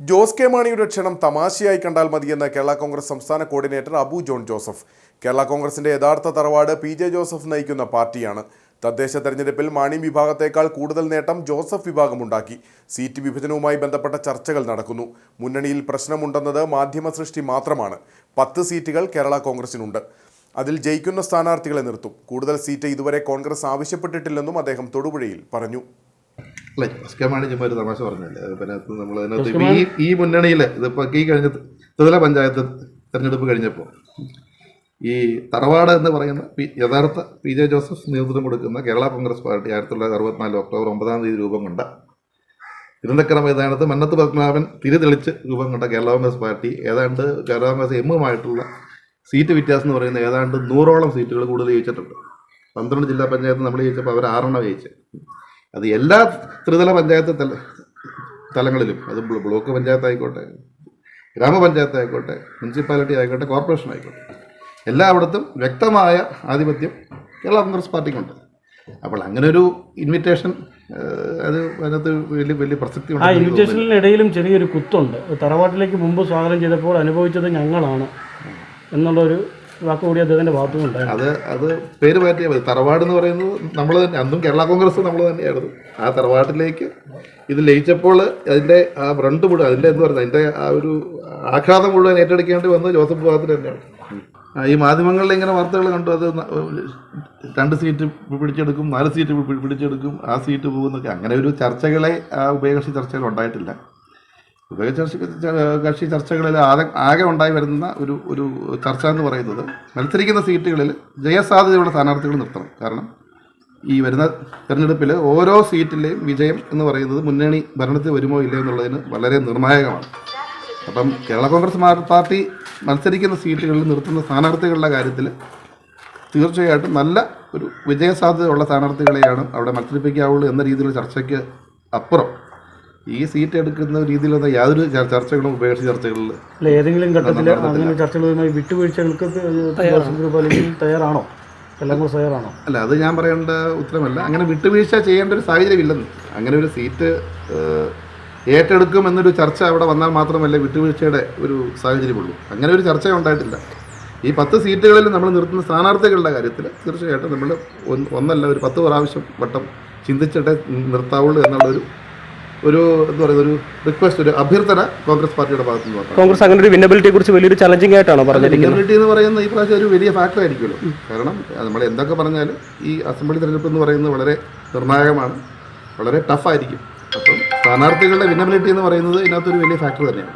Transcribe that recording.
Jose K മാണിയുടെ ക്ഷണം തമാശയായി കണ്ടാൽ മതിയെന്ന് കേരള കോൺഗ്രസ് സംസ്ഥാന coordinator Abu John Joseph. Kerala കോൺഗ്രസിന്റെ യഥാർത്ഥ തറവാട് പി ജെ ജോസഫ് നയിക്കുന്ന പാർട്ടിയാണ്. തദ്ദേശ തെരഞ്ഞെടുപ്പിൽ മാണി വിഭാഗത്തേക്കാൾ കൂടുതൽ നേട്ടം ജോസഫ് വിഭാഗമുണ്ടാക്കി സീറ്റ് വിഭജനവുമായി ബന്ധപ്പെട്ട ചർച്ചകൾ നടക്കുന്നു. മുന്നണിയിൽ പ്രശ്നമുണ്ടെന്നത് മാധ്യമ സൃഷ്ടി മാത്രമാണ്. പത്ത് സീറ്റുകൾ കേരള കോൺഗ്രസിനുണ്ട്. അതിൽ ജയിക്കുന്ന സ്ഥാനാർത്ഥികളെ നിർത്തും. കൂടുതൽ സീറ്റ് ഇതുവരെ കോൺഗ്രസ് ആവശ്യപ്പെട്ടിട്ടില്ലെന്നും അദ്ദേഹം തൊടുപുഴയിൽ പറഞ്ഞു. അല്ല ജോസ് കെ മാണി ചുമ്മാ ഒരു തമാശ പറഞ്ഞല്ലേ അതിനകത്ത് നമ്മൾ അതിനകത്ത് ഈ ഈ മുന്നണിയിൽ ഇതിപ്പോൾ ഈ കഴിഞ്ഞ ത്രിതല പഞ്ചായത്ത് തെരഞ്ഞെടുപ്പ് കഴിഞ്ഞപ്പോൾ ഈ തറവാട് എന്ന് പറയുന്ന യഥാർത്ഥ പി ജെ ജോസഫ് നേതൃത്വം കൊടുക്കുന്ന കേരള കോൺഗ്രസ് പാർട്ടി ആയിരത്തി തൊള്ളായിരത്തി അറുപത്തിനാല് ഒക്ടോബർ ഒമ്പതാം തീയതി രൂപം കൊണ്ട തിരുനക്കര മൈതാനത്ത് മന്നത്ത് പത്മനാഭൻ തിരിതെളിച്ച് രൂപം കൊണ്ട കേരള കോൺഗ്രസ് പാർട്ടി ഏതാണ്ട് കേരള കോൺഗ്രസ് എമ്മുമായിട്ടുള്ള സീറ്റ് വ്യത്യാസം എന്ന് പറയുന്ന ഏതാണ്ട് നൂറോളം സീറ്റുകൾ കൂടുതൽ ജയിച്ചിട്ടുണ്ട്. പന്ത്രണ്ട് ജില്ലാ പഞ്ചായത്ത് നമ്മൾ ജയിച്ചപ്പോൾ അവർ ആറെണ്ണം ജയിച്ചു. അത് എല്ലാ ത്രിതല പഞ്ചായത്ത് തല തലങ്ങളിലും അത് ബ്ലോക്ക് പഞ്ചായത്ത് ആയിക്കോട്ടെ ഗ്രാമപഞ്ചായത്ത് ആയിക്കോട്ടെ മുനിസിപ്പാലിറ്റി ആയിക്കോട്ടെ കോർപ്പറേഷൻ ആയിക്കോട്ടെ എല്ലായിടത്തും വ്യക്തമായ ആധിപത്യം കേരള കോൺഗ്രസ് പാർട്ടിക്കുണ്ട്. അപ്പോൾ അങ്ങനെ ഒരു ഇൻവിറ്റേഷൻ അത് അതിനകത്ത് വലിയ വലിയ പ്രസക്തി ആ ഇൻവിറ്റേഷനിടയിലും ചെറിയൊരു കുത്തുണ്ട്. തറവാട്ടിലേക്ക് മുമ്പ് സ്വാഗതം ചെയ്തപ്പോൾ അനുഭവിച്ചത് ഞങ്ങളാണ് എന്നുള്ളൊരു അത് അത് പേര് മാറ്റിയാൽ മതി. തറവാട് എന്ന് പറയുന്നത് നമ്മൾ തന്നെ അന്നും കേരള കോൺഗ്രസ് നമ്മൾ തന്നെയായിരുന്നു. ആ തറവാട്ടിലേക്ക് ഇത് ലയിച്ചപ്പോൾ അതിന്റെ ആ ഫ്രണ്ട് മുഴുവൻ അതിന്റെ എന്ന് പറയുന്നത് അതിന്റെ ആ ഒരു ആഘാതം മുഴുവൻ ഏറ്റെടുക്കേണ്ടി വന്നത് ജോസഫ് വിഭാഗത്തിന് തന്നെയാണ്. ഈ മാധ്യമങ്ങളിൽ ഇങ്ങനെ വാർത്തകൾ കണ്ടു അത് രണ്ട് സീറ്റ് പിടിച്ചെടുക്കും നാല് സീറ്റ് പിടിച്ചെടുക്കും ആ സീറ്റ് പോകുന്നൊക്കെ അങ്ങനെ ഒരു ചർച്ചകളെ ആ ഉഭയകക്ഷി ചർച്ചകൾ ഉണ്ടായിട്ടില്ല. ഉഭയകക്ഷി കക്ഷി ചർച്ചകളിൽ ആകെ ആകെ ഉണ്ടായി വരുന്ന ഒരു ഒരു ചർച്ച എന്ന് പറയുന്നത് മത്സരിക്കുന്ന സീറ്റുകളിൽ ജയസാധ്യതയുള്ള സ്ഥാനാർത്ഥികൾ നിർത്തണം. കാരണം ഈ വരുന്ന തെരഞ്ഞെടുപ്പിൽ ഓരോ സീറ്റിലെയും വിജയം എന്ന് പറയുന്നത് മുന്നണി ഭരണത്തിൽ വരുമോ ഇല്ലയോ എന്നുള്ളതിന് വളരെ നിർണായകമാണ്. അപ്പം കേരള കോൺഗ്രസ് പാർട്ടി മത്സരിക്കുന്ന സീറ്റുകളിൽ നിർത്തുന്ന സ്ഥാനാർത്ഥികളുടെ കാര്യത്തിൽ തീർച്ചയായിട്ടും നല്ല ഒരു വിജയസാധ്യതയുള്ള സ്ഥാനാർത്ഥികളെയാണ് അവിടെ മത്സരിപ്പിക്കാവുള്ളൂ എന്ന രീതിയിലുള്ള ചർച്ചയ്ക്ക് അപ്പുറം. ഈ സീറ്റ് എടുക്കുന്ന രീതിയിലൊന്നും യാതൊരു ചർ- ചർച്ചകളും ഉപേക്ഷിച്ച ചർച്ചകളിൽ അല്ല ഏതെങ്കിലും ഘട്ടത്തിൽ അങ്ങനെ ചർച്ചകളുമായി വിട്ടുവീഴ്ചകൾക്ക് ജോസഫ് ഗ്രൂപ്പ് അല്ലെങ്കിൽ തയ്യാറാണോ? എല്ലാം കൂടെ തയ്യാറാണോ? അല്ല അത് ഞാൻ പറയേണ്ട ഉത്തരമല്ല. അങ്ങനെ വിട്ടുവീഴ്ച ചെയ്യേണ്ട ഒരു സാഹചര്യം ഇല്ലെന്ന് അങ്ങനെ ഒരു സീറ്റ് ഏറ്റെടുക്കും എന്നൊരു ചർച്ച അവിടെ വന്നാൽ മാത്രമല്ലേ വിട്ടുവീഴ്ചയുടെ ഒരു സാഹചര്യമുള്ളൂ. അങ്ങനെ ഒരു ചർച്ച ഉണ്ടായിട്ടില്ല. ഈ പത്ത് സീറ്റുകളിൽ നമ്മൾ നിർത്തുന്ന സ്ഥാനാർത്ഥികളുടെ കാര്യത്തിൽ തീർച്ചയായിട്ടും നമ്മൾ ഒന്നല്ല ഒരു പത്ത് പ്രാവശ്യം വട്ടം ചിന്തിച്ചിട്ടേ നിർത്താവുള്ളൂ എന്നുള്ളൊരു ഒരു എന്ന് പറയുന്ന ഒരു റിക്വസ്റ്റ് ഒരു അഭ്യർത്ഥന കോൺഗ്രസ് പാർട്ടിയുടെ ഭാഗത്തു നിന്ന് കോൺഗ്രസ് അങ്ങനെ ഒരു വിന്നബിലിറ്റിയെ കുറിച്ച് വലിയൊരു ചലഞ്ചിങ് ആയിട്ടാണോ പറഞ്ഞിരിക്കുന്നത്? വിന്നബിലിറ്റി എന്ന് പറയുന്നത് ഈ പ്രാവശ്യം ഒരു വലിയ ഫാക്ടർ ആയിരിക്കുമല്ലോ. കാരണം നമ്മൾ എന്തൊക്കെ പറഞ്ഞാലും ഈ അസംബ്ലി തെരഞ്ഞെടുപ്പ് എന്ന് പറയുന്നത് വളരെ നിർണായകമാണ് വളരെ ടഫായിരിക്കും അപ്പം സ്ഥാനാർത്ഥികളുടെ വിന്നബിലിറ്റി എന്ന് പറയുന്നത് ഇതിനകത്തൊരു വലിയ ഫാക്ടർ തന്നെയാണ്.